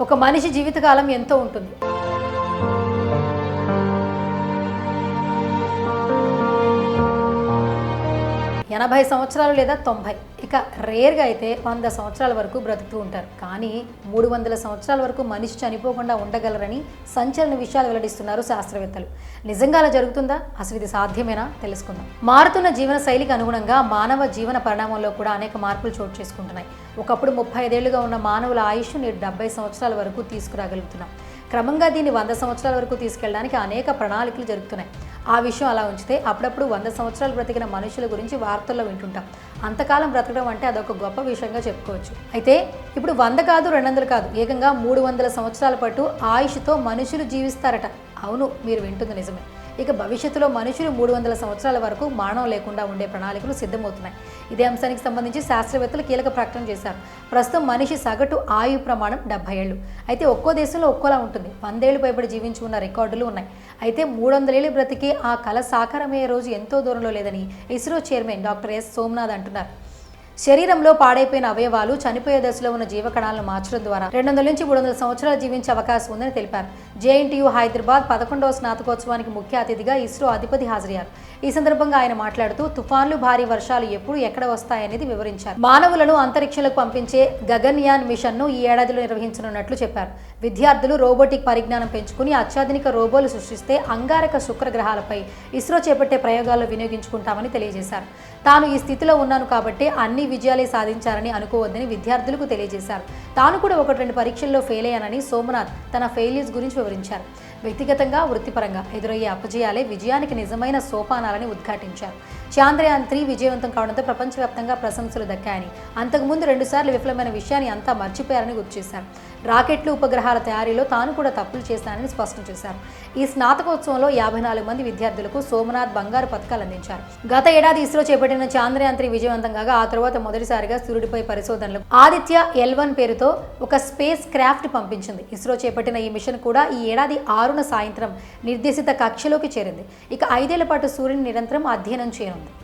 ఒక మనిషి జీవితకాలం ఎంతో ఉంటుంది. ఎనభై సంవత్సరాలు లేదా తొంభై. ఇక రేర్గా అయితే వంద సంవత్సరాల వరకు బ్రతుకుతూ ఉంటారు. కానీ మూడు వందల సంవత్సరాల వరకు మనిషి చనిపోకుండా ఉండగలరని సంచలన విషయాలు వెల్లడిస్తున్నారు శాస్త్రవేత్తలు. నిజంగా అలా జరుగుతుందా? అసలు ఇది సాధ్యమేనా? తెలుసుకుందాం. మారుతున్న జీవన శైలికి అనుగుణంగా మానవ జీవన పరిణామంలో కూడా అనేక మార్పులు చోటు చేసుకుంటున్నాయి. ఒకప్పుడు ముప్పై ఐదేళ్ళుగా ఉన్న మానవుల ఆయుష్ నేడు డెబ్బై సంవత్సరాల వరకు తీసుకురాగలుగుతున్నాం. క్రమంగా దీన్ని వంద సంవత్సరాల వరకు తీసుకెళ్ళడానికి అనేక ప్రణాళికలు జరుగుతున్నాయి. ఆ విషయం అలా ఉంచితే అప్పుడప్పుడు వంద సంవత్సరాలు బ్రతికిన మనుషుల గురించి వార్తల్లో వింటుంటాం. అంతకాలం బ్రతకడం అంటే అదొక గొప్ప విషయంగా చెప్పుకోవచ్చు. అయితే ఇప్పుడు వంద కాదు రెండు వందలు కాదు ఏకంగా మూడు వందల సంవత్సరాల పాటు ఆయుష్తో మనుషులు జీవిస్తారట. అవును మీరు వింటుంది నిజమే. ఇక భవిష్యత్తులో మనుషులు మూడు వందల సంవత్సరాల వరకు మరణం లేకుండా ఉండే ప్రణాళికలు సిద్ధమవుతున్నాయి. ఇదే అంశానికి సంబంధించి శాస్త్రవేత్తలు కీలక ప్రకటన చేశారు. ప్రస్తుతం మనిషి సగటు ఆయు ప్రమాణం డెబ్బై ఏళ్ళు. అయితే ఒక్కో దేశంలో ఒక్కోలా ఉంటుంది. వందేళ్ళు పైబడి జీవించి ఉన్న రికార్డులు ఉన్నాయి. అయితే మూడు వందలేళ్ళు బ్రతికి ఆ కళ సాకారమయ్యే రోజు ఎంతో దూరంలో లేదని ISRO chairman doctor S Somanath అంటున్నారు. శరీరంలో పాడైపోయిన అవయవాలు చనిపోయే దశలో ఉన్న జీవకణాలను మార్చడం ద్వారా రెండు వందల నుంచి మూడు వందల సంవత్సరాలు జీవించే అవకాశం ఉందని తెలిపారు. జేఎన్టీయూ హైదరాబాద్ పదకొండవ స్నాతకోత్సవానికి ముఖ్య అతిథిగా ఇస్రో అధిపతి హాజరయ్యారు. ఈ సందర్భంగా ఆయన మాట్లాడుతూ తుఫాన్లు భారీ వర్షాలు ఎప్పుడు ఎక్కడ వస్తాయనేది వివరించారు. మానవులను అంతరిక్షంలోకి పంపించే గగన్యాన్ మిషన్ను ఈ ఏడాదిలో నిర్వహించనున్నట్లు చెప్పారు. విద్యార్థులు రోబోటిక్ పరిజ్ఞానం పెంచుకుని అత్యాధునిక రోబోలు సృష్టిస్తే అంగారక శుక్ర గ్రహాలపై ఇస్రో చేపట్టే ప్రయోగాల్లో వినియోగించుకుంటామని తెలియజేశారు. తాను ఈ స్థితిలో ఉన్నాను కాబట్టి అన్ని విజయాలే సాధించారని అనుకోవద్దని విద్యార్థులకు తెలియజేశారు. తాను కూడా ఒకటి రెండు పరీక్షల్లో ఫెయిల్ అయ్యానని సోమనాథ్ తన ఫెయిల్యూర్స్ గురించి వివరించారు. వ్యక్తిగతంగా వృత్తిపరంగా ఎదురయ్యే అపజయాలే విజయానికి నిజమైన సోపానాలని ఉద్ఘాటించారు. చాంద్రయాన్ త్రీ విజయవంతం కావడంతో ప్రపంచవ్యాప్తంగా ప్రశంసలు దక్కాయని అంతకుముందు రెండుసార్లు విఫలమైన విషయాన్ని అంతా మర్చిపోయారని గుర్తు చేశారు రాకెట్లు ఉపగ్రహాల తయారీలో తాను కూడా తప్పులు చేశానని స్పష్టం చేశారు. ఈ స్నాతకోత్సవంలో యాభై నాలుగు మంది విద్యార్థులకు సోమనాథ్ బంగారు పథకాలు అందించారు. గత ఏడాది ఇస్రో చేపట్టిన చాంద్రయాన్ త్రీ విజయవంతం కాగా ఆ తర్వాత మొదటిసారిగా సూర్యుడిపై పరిశోధనలు. ఆదిత్య ఎల్ వన్ పేరుతో ఒక స్పేస్ క్రాఫ్ట్ పంపించింది. ఇస్రో చేపట్టిన ఈ మిషన్ కూడా ఈ ఏడాది ఆరున సాయంత్రం నిర్దేశిత కక్షలోకి చేరింది. ఇక ఐదేళ్ళ పాటు సూర్యుని నిరంతరం అధ్యయనం చేయనుంది.